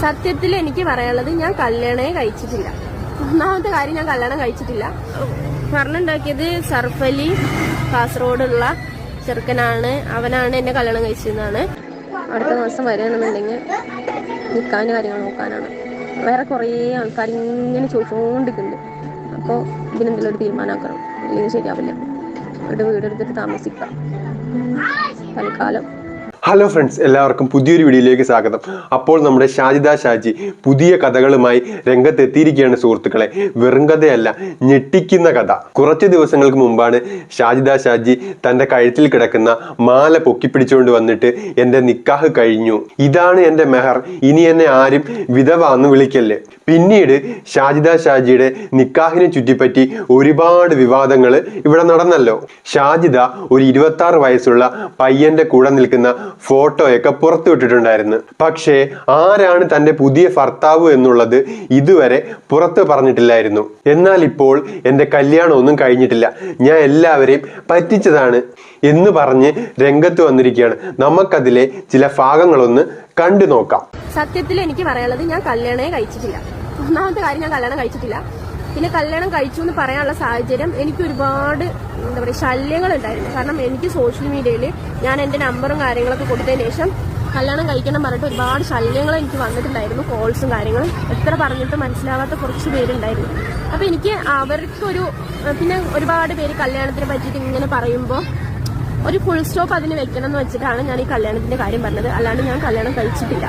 സത്യത്തിൽ എനിക്ക് പറയാനുള്ളത് ഞാൻ കല്യാണേ കഴിച്ചിട്ടില്ല. ഒന്നാമത്തെ കാര്യം ഞാൻ കല്യാണം കഴിച്ചിട്ടില്ല. പറഞ്ഞുണ്ടാക്കിയത് സർഫലി കാസർഗോഡുള്ള ചെറുക്കനാണ്. അവനാണ് എന്നെ കല്യാണം കഴിച്ചതെന്നാണ്. അടുത്ത മാസം വരികയാണെന്നുണ്ടെങ്കിൽ നിൽക്കാനും കാര്യങ്ങൾ നോക്കാനാണ്. വേറെ കുറേ ആൾക്കാർ ഇങ്ങനെ ചോദിച്ചുകൊണ്ടിരിക്കുന്നുണ്ട് അപ്പോൾ ഇതിനെന്തെങ്കിലും ഒരു തീരുമാനമാക്കണം. അല്ലെങ്കിൽ ശരിയാവില്ല. ഇവിടെ വീടെടുത്തിട്ട് താമസിക്കാം. തൽക്കാലം. ഹലോ ഫ്രണ്ട്സ് എല്ലാവർക്കും പുതിയൊരു വീഡിയോയിലേക്ക് സ്വാഗതം. അപ്പോൾ നമ്മുടെ ഷാജിദ ഷാജി പുതിയ കഥകളുമായി രംഗത്തെത്തിയിരിക്കുകയാണ് സുഹൃത്തുക്കളെ. വെറും കഥയല്ല ഞെട്ടിക്കുന്ന കഥ. കുറച്ച് ദിവസങ്ങൾക്ക് മുമ്പാണ് ഷാജിദ ഷാജി തന്റെ കഴുത്തിൽ കിടക്കുന്ന മാല പൊക്കിപ്പിടിച്ചുകൊണ്ട് വന്നിട്ട് എന്റെ നിക്കാഹ് കഴിഞ്ഞു. ഇതാണ് എന്റെ മെഹർ. ഇനി എന്നെ ആരും വിധവ എന്ന് വിളിക്കല്ലേ? പിന്നീട് ഷാജിദ ഷാജിയുടെ നിക്കാഹിനെ ചുറ്റിപ്പറ്റി ഒരുപാട് വിവാദങ്ങൾ ഇവിടെ നടന്നല്ലോ. ഷാജിദ ഒരു ഇരുപത്തി വയസ്സുള്ള പയ്യന്റെ കൂടെ നിൽക്കുന്ന ഫോട്ടോയൊക്കെ പുറത്തു വിട്ടിട്ടുണ്ടായിരുന്നു പക്ഷേ ആരാണ് തന്റെ പുതിയ ഭർത്താവ് എന്നുള്ളത് ഇതുവരെ പുറത്ത് പറഞ്ഞിട്ടില്ലായിരുന്നു. എന്നാൽ ഇപ്പോൾ എന്റെ കല്യാണം ഒന്നും കഴിഞ്ഞിട്ടില്ല. ഞാൻ എല്ലാവരെയും പറ്റിച്ചതാണ് എന്ന് പറഞ്ഞ് രംഗത്ത് വന്നിരിക്കുകയാണ്. നമുക്കതിലെ ചില ഭാഗങ്ങളൊന്ന് കണ്ടു നോക്കാം. സത്യത്തിൽ എനിക്ക് പറയാനുള്ളത് ഞാൻ കല്യാണമേ കഴിച്ചിട്ടില്ല. ഒന്നാമത്തെ കാര്യം ഞാൻ കല്യാണം കഴിച്ചിട്ടില്ല. പിന്നെ കല്യാണം കഴിച്ചു എന്ന് പറയാനുള്ള സാഹചര്യം എനിക്ക് ഒരുപാട് എന്താ പറയുക ശല്യങ്ങൾ ഉണ്ടായിരുന്നു കാരണം എനിക്ക് സോഷ്യൽ മീഡിയയിൽ ഞാൻ എന്റെ നമ്പറും കാര്യങ്ങളൊക്കെ കൊടുത്തതിന് ശേഷം കല്യാണം കഴിക്കണം പറഞ്ഞിട്ട് ഒരുപാട് ശല്യങ്ങൾ എനിക്ക് വന്നിട്ടുണ്ടായിരുന്നു കോൾസും കാര്യങ്ങളും. എത്ര പറഞ്ഞിട്ട് മനസ്സിലാവാത്ത കുറച്ച് പേരുണ്ടായിരുന്നു. അപ്പോൾ എനിക്ക് അവർക്കൊരു പിന്നെ ഒരുപാട് പേര് കല്യാണത്തിനെ പറ്റിയിട്ട് ഇങ്ങനെ പറയുമ്പോൾ ഒരു ഫുൾ സ്റ്റോപ്പ് അതിന് വെക്കണം എന്ന് വെച്ചിട്ടാണ് ഞാൻ ഈ കല്യാണത്തിന്റെ കാര്യം പറഞ്ഞത്. അല്ലാണ്ട് ഞാൻ കല്യാണം കഴിച്ചിട്ടില്ല.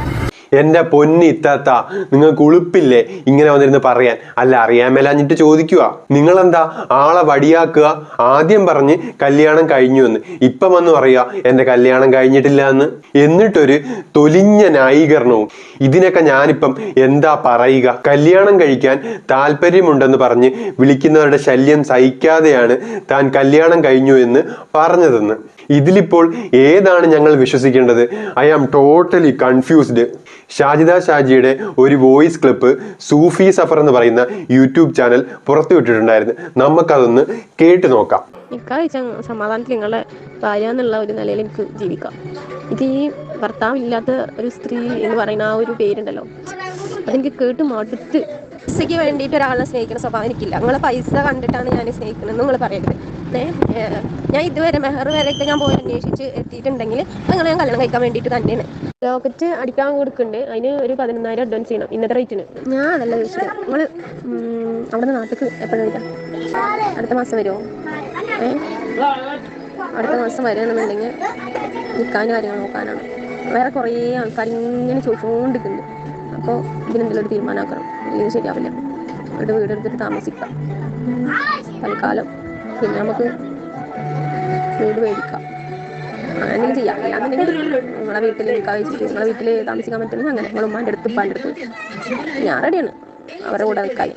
എന്റെ പൊന്നി ഇത്താത്ത നിങ്ങൾക്ക് ഉളുപ്പില്ലേ ഇങ്ങനെ വന്നിരുന്ന് പറയാൻ? അല്ല അറിയാൻ മേലാഞ്ഞിട്ട് ചോദിക്കുക നിങ്ങളെന്താ ആളെ വടിയാക്കുക? ആദ്യം പറഞ്ഞ് കല്യാണം കഴിഞ്ഞു എന്ന്. ഇപ്പം വന്ന് പറയുക എന്റെ കല്യാണം കഴിഞ്ഞിട്ടില്ല എന്ന്. എന്നിട്ടൊരു തൊലിഞ്ഞ ന്യായീകരണവും. ഇതിനൊക്കെ ഞാനിപ്പം എന്താ പറയുക? കല്യാണം കഴിക്കാൻ താല്പര്യമുണ്ടെന്ന് പറഞ്ഞ് വിളിക്കുന്നവരുടെ ശല്യം സഹിക്കാതെയാണ് താൻ കല്യാണം കഴിഞ്ഞു എന്ന് പറഞ്ഞതെന്ന്. ഇതിലിപ്പോൾ ഏതാണ് ഞങ്ങൾ വിശ്വസിക്കേണ്ടത്? I am totally confused Shajida ഷാജിയുടെ ഒരു വോയിസ് ക്ലിപ്പ് സൂഫി സഫർ എന്ന് പറയുന്ന യൂട്യൂബ് ചാനൽ പുറത്തുവിട്ടിട്ടുണ്ടായിരുന്നു നമുക്കതൊന്ന് കേട്ടു നോക്കാം. സമാധാനത്തിൽ നിങ്ങളുടെ ഭാര്യ എന്നുള്ള ഒരു നിലയിൽ എനിക്ക് ജീവിക്കാം. ഇത് ഈ ഭർത്താവില്ലാത്ത ഒരു സ്ത്രീ എന്ന് പറയുന്ന ആ ഒരു പേരുണ്ടല്ലോ. അതെനിക്ക് കേട്ട് മടുത്ത്. പൈസയ്ക്ക് വേണ്ടിയിട്ട് ഒരാളെ സ്നേഹിക്കുന്ന സ്വഭാവം എനിക്കില്ല. നിങ്ങളെ പൈസ കണ്ടിട്ടാണ് ഞാൻ സ്നേഹിക്കുന്നത് നിങ്ങൾ പറയരുത്. ഞാൻ ഇതുവരെ മെഹർ വരെയൊക്കെ ഞാൻ പോയി അന്വേഷിച്ച് എത്തിയിട്ടുണ്ടെങ്കിൽ അങ്ങനെ ഞാൻ കല്യാണം കഴിക്കാൻ വേണ്ടിയിട്ട് തന്നെയാണ്. ലോക്കറ്റ് അടിക്കാൻ കൊടുക്കുന്നുണ്ട് അതിന് ഒരു പതിനൊന്നായിരം അഡ്വാൻസ് ചെയ്യണം. ഇന്നത്തെ റേറ്റിന് ഞാൻ അതല്ല ചോദിച്ചത് നിങ്ങൾ അവിടെ നിന്ന് നാട്ടിലേക്ക് എപ്പോഴും വരിക? അടുത്ത മാസം വരുമോ ഏ? അടുത്ത മാസം വരികയാണെന്നുണ്ടെങ്കിൽ നിൽക്കാനും കാര്യങ്ങൾ നോക്കാനാണ്. വേറെ കുറേ ആൾക്കാർ ഇങ്ങനെ ചോദിച്ചുകൊണ്ടിരിക്കുന്നു അപ്പോൾ ഇതിനെന്തെങ്കിലും ഒരു തീരുമാനമാക്കണം ഇല്ലെങ്കിൽ ശരിയാവില്ല. ഇവിടെ വീടെടുത്തിട്ട് താമസിക്കാം. തൽക്കാലം. പിന്നെ നമുക്ക് വീട് മേടിക്കാം. അങ്ങനെ ചെയ്യാം. അല്ലാന്നുണ്ടെങ്കിൽ നിങ്ങളെ വീട്ടിൽ കഴിച്ചിട്ട് നിങ്ങളെ വീട്ടിൽ താമസിക്കാൻ പറ്റുന്ന അങ്ങനെ. നിങ്ങളെ ഉമ്മാന്റെ അടുത്ത് ഉപ്പാന്റെ അടുത്ത്. ഞാൻ റെഡിയാണ് അവരുടെ കൂടെ നിൽക്കാൻ.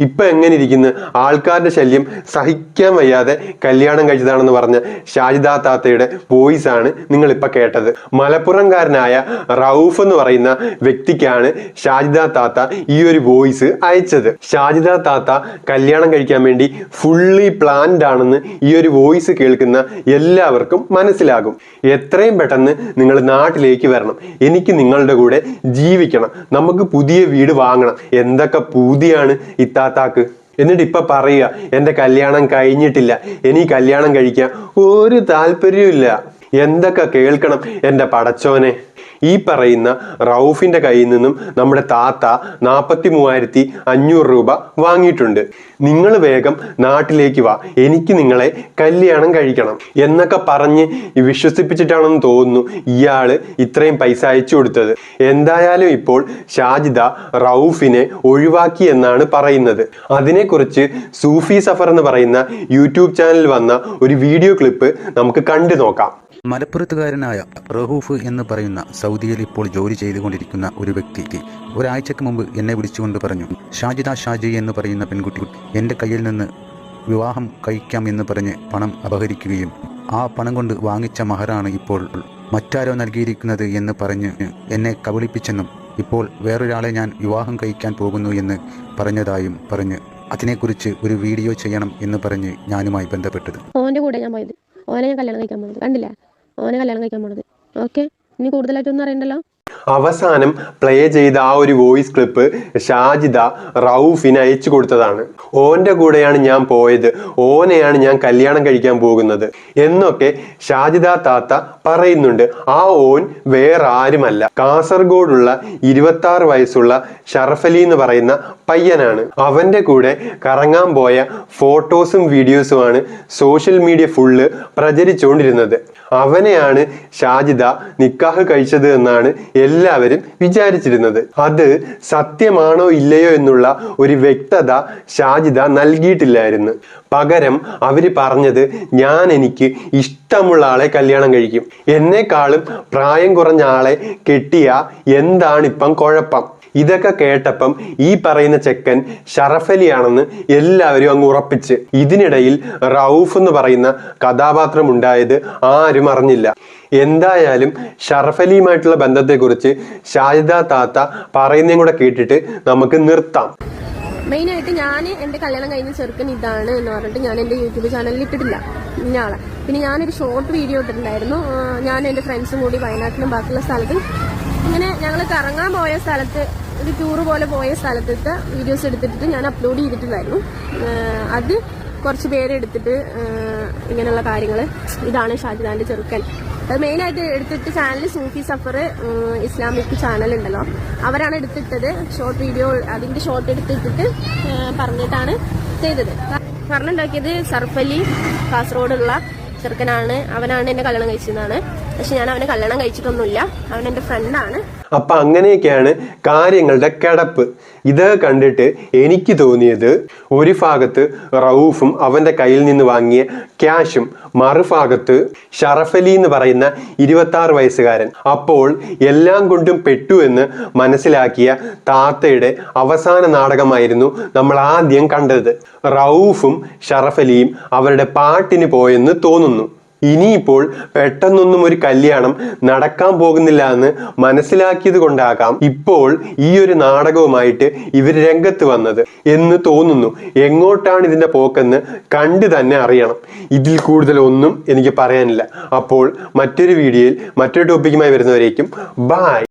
ഇപ്പൊ എങ്ങനെ ഇരിക്കുന്നു? ആൾക്കാരുടെ ശല്യം സഹിക്കാൻ വയ്യാതെ കല്യാണം കഴിച്ചതാണെന്ന് പറഞ്ഞ ഷാജിദ താത്തയുടെ വോയിസ് ആണ് നിങ്ങൾ ഇപ്പൊ കേട്ടത്. മലപ്പുറംകാരനായ റൌഫ് എന്ന് പറയുന്ന വ്യക്തിക്കാണ് ഷാജിദ താത്ത ഈ ഒരു വോയിസ് അയച്ചത്. ഷാജിദ താത്ത കല്യാണം കഴിക്കാൻ വേണ്ടി ഫുള്ളി പ്ലാൻഡ് ആണെന്ന് ഈ ഒരു വോയിസ് കേൾക്കുന്ന എല്ലാവർക്കും മനസ്സിലാകും. എത്രയും പെട്ടെന്ന് നിങ്ങൾ നാട്ടിലേക്ക് വരണം. എനിക്ക് നിങ്ങളുടെ കൂടെ ജീവിക്കണം. നമുക്ക് പുതിയ വീട് വാങ്ങണം. എന്തൊക്കെ പൂതിയാണ് ഇത്താത്താക്ക് എന്നിട്ട് ഇപ്പൊ പറയുക എന്റെ കല്യാണം കഴിഞ്ഞിട്ടില്ല. ഇനി കല്യാണം കഴിക്കാൻ ഒരു താല്പര്യമില്ല എന്തൊക്കെ കേൾക്കണം എന്റെ പടച്ചോനെ. ഈ പറയുന്ന റൌഫിന്റെ കയ്യിൽ നിന്നും നമ്മുടെ താത്ത നാൽപ്പത്തി മൂവായിരത്തി അഞ്ഞൂറ് രൂപ വാങ്ങിയിട്ടുണ്ട്. നിങ്ങൾ വേഗം നാട്ടിലേക്ക് വാ. എനിക്ക് നിങ്ങളെ കല്യാണം കഴിക്കണം എന്നൊക്കെ പറഞ്ഞ് വിശ്വസിപ്പിച്ചിട്ടാണെന്ന് തോന്നുന്നു ഇയാൾ ഇത്രയും പൈസ അയച്ചു കൊടുത്തത്. എന്തായാലും ഇപ്പോൾ ഷാജിദ റൌഫിനെ ഒഴിവാക്കി എന്നാണ് പറയുന്നത്. അതിനെക്കുറിച്ച് സൂഫി സഫർ എന്ന് പറയുന്ന യൂട്യൂബ് ചാനലിൽ വന്ന ഒരു വീഡിയോ ക്ലിപ്പ് നമുക്ക് കണ്ടു നോക്കാം. മലപ്പുറത്തുകാരനായ റഹൂഫ് എന്ന് പറയുന്ന സൗദിയിൽ ഇപ്പോൾ ജോലി ചെയ്തുകൊണ്ടിരിക്കുന്ന ഒരു വ്യക്തിക്ക് ഒരാഴ്ചക്ക് മുമ്പ് എന്നെ വിളിച്ചുകൊണ്ട് പറഞ്ഞു ഷാജിദ ഷാജി എന്ന് പറയുന്ന പെൺകുട്ടി എന്റെ കയ്യിൽ നിന്ന് വിവാഹം കഴിക്കാം എന്ന് പറഞ്ഞ് പണം അപഹരിക്കുകയും ആ പണം കൊണ്ട് വാങ്ങിച്ച മഹറാണ് ഇപ്പോൾ മറ്റാരോ നൽകിയിരിക്കുന്നത് എന്ന് പറഞ്ഞ് എന്നെ കബളിപ്പിച്ചെന്നും ഇപ്പോൾ വേറൊരാളെ ഞാൻ വിവാഹം കഴിക്കാൻ പോകുന്നു എന്ന് പറഞ്ഞതായും പറഞ്ഞ് അതിനെക്കുറിച്ച് ഒരു വീഡിയോ ചെയ്യണം എന്ന് പറഞ്ഞ് ഞാനുമായി ബന്ധപ്പെട്ടത്. ഓന്റെ കൂടെ ഞാൻ പോയത്. ഓനെ ഞാൻ കല്യാണം കഴിക്കാൻ പോയത്. കണ്ടില്ലേ? ഓനെ കല്യാണം കഴിക്കാൻ പോണത്. ഓക്കെ ഇനി കൂടുതലായിട്ടൊന്നും അറിയണ്ടല്ലോ? അവസാനം പ്ലേ ചെയ്ത ആ ഒരു വോയിസ് ക്ലിപ്പ് ഷാജിദ റൌഫിന് അയച്ചു കൊടുത്തതാണ്. ഓന്റെ കൂടെയാണ് ഞാൻ പോയത്. ഓനെയാണ് ഞാൻ കല്യാണം കഴിക്കാൻ പോകുന്നത്. എന്നൊക്കെ ഷാജിദ താത്ത പറയുന്നുണ്ട്. ആ ഓൻ വേറെ ആരുമല്ല. കാസർഗോഡുള്ള ഇരുപത്തി ആറ് വയസ്സുള്ള ഷറഫലി എന്ന് പറയുന്ന പയ്യനാണ്. അവന്റെ കൂടെ കറങ്ങാൻ പോയ ഫോട്ടോസും വീഡിയോസുമാണ് സോഷ്യൽ മീഡിയ ഫുള്ള് പ്രചരിച്ചുകൊണ്ടിരുന്നത്. അവനെയാണ് ഷാജിദ നിക്കാഹ് കഴിച്ചത് എന്നാണ് എല്ലാവരും വിചാരിച്ചിരുന്നത്. അത് സത്യമാണോ ഇല്ലയോ എന്നുള്ള ഒരു വ്യക്തത ഷാജിദ നൽകിയിട്ടില്ലായിരുന്നു. പകരം അവർ പറഞ്ഞത് ഞാൻ എനിക്ക് ഇഷ്ടമുള്ള ആളെ കല്യാണം കഴിക്കും. എന്നെക്കാളും പ്രായം കുറഞ്ഞ ആളെ കെട്ടിയ എന്താണിപ്പം കുഴപ്പം? ഇതൊക്കെ കേട്ടപ്പം ഈ പറയുന്ന ചെക്കൻ ഷറഫലിയാണെന്ന് എല്ലാവരും അങ്ങ് ഉറപ്പിച്ച്. ഇതിനിടയിൽ റൌഫ് എന്ന് പറയുന്ന കഥാപാത്രം ഉണ്ടായത് ആരും അറിഞ്ഞില്ല എന്തായാലും ഷറഫലിയുമായിട്ടുള്ള ബന്ധത്തെക്കുറിച്ച് ഷാജിദ താത്ത പറയുന്നതും കൂടെ കേട്ടിട്ട് നമുക്ക് നിർത്താം. മെയിനായിട്ട് ഞാൻ എന്റെ കല്യാണം കഴിഞ്ഞ ചെറുക്കൻ ഇതാണ് എന്ന് പറഞ്ഞിട്ട് ഞാൻ എന്റെ യൂട്യൂബ് ചാനലിൽ ഇട്ടിട്ടില്ല. ഇന്നയാളെ പിന്നെ ഞാനൊരു ഷോർട്ട് വീഡിയോ ഇട്ടിട്ടുണ്ടായിരുന്നു. ഞാൻ എന്റെ ഫ്രണ്ട്സും കൂടി വയനാട്ടിലും ബാക്കിയുള്ള സ്ഥലത്തും ഇങ്ങനെ ഞങ്ങൾ കറങ്ങാൻ പോയ സ്ഥലത്ത് ഒരു ടൂർ പോലെ പോയ സ്ഥലത്തെ വീഡിയോസ് എടുത്തിട്ട് ഞാൻ അപ്ലോഡ് ചെയ്തിട്ടുണ്ടായിരുന്നു. അത് കുറച്ച് പേരെടുത്തിട്ട് ഇങ്ങനെയുള്ള കാര്യങ്ങൾ ഇതാണ് ഷാജിദാന്റെ ചെറുക്കൻ. അത് മെയിനായിട്ട് എടുത്തിട്ട് channel Sufi Safar Islamic channel ഉണ്ടല്ലോ. അവരാണ് എടുത്തിട്ടത്. ഷോർട്ട് വീഡിയോ അതിന്റെ ഷോർട്ട് എടുത്തിട്ടിട്ട് പറഞ്ഞിട്ടാണ് ചെയ്തത്. പറഞ്ഞുണ്ടാക്കിയത് സർഫലി കാസർഗോഡുള്ള ചെറുക്കനാണ്. അവനാണ് എന്നെ കല്യാണം കഴിച്ചതാണ് പക്ഷെ ഞാൻ അവനെ കല്യാണം കഴിച്ചിട്ടൊന്നുമില്ല. അവൻ എന്റെ ഫ്രണ്ടാണ് അപ്പൊ അങ്ങനെയൊക്കെയാണ് കാര്യങ്ങളുടെ കിടപ്പ്. ഇത് കണ്ടിട്ട് എനിക്ക് തോന്നിയത് ഒരു ഭാഗത്ത് റൌഫും അവന്റെ കയ്യിൽ നിന്ന് വാങ്ങിയ ക്യാഷും മറുഭാഗത്ത് ഷറഫലി എന്ന് പറയുന്ന ഇരുപത്തി ആറ് വയസ്സുകാരൻ. അപ്പോൾ എല്ലാം കൊണ്ടും പെട്ടു എന്ന് മനസ്സിലാക്കിയ താത്തയുടെ അവസാന നാടകമായിരുന്നു നമ്മൾ ആദ്യം കണ്ടത്. റൌഫും ഷറഫലിയും അവരുടെ പാട്ടിന് പോയെന്ന് തോന്നുന്നു. ഇനിയിപ്പോൾ പെട്ടെന്നൊന്നും ഒരു കല്യാണം നടക്കാൻ പോകുന്നില്ല എന്ന് മനസ്സിലാക്കിയത് കൊണ്ടാകാം ഇപ്പോൾ ഈ ഒരു നാടകവുമായിട്ട് ഇവർ രംഗത്ത് വന്നത് എന്ന് തോന്നുന്നു. എങ്ങോട്ടാണ് ഇതിന്റെ പോക്കെന്ന് കണ്ടു തന്നെ അറിയണം. ഇതിൽ കൂടുതൽ ഒന്നും എനിക്ക് പറയാനില്ല. അപ്പോൾ മറ്റൊരു വീഡിയോയിൽ മറ്റൊരു ടോപ്പിക്കുമായി വരുന്നവരേക്കും. ബായ്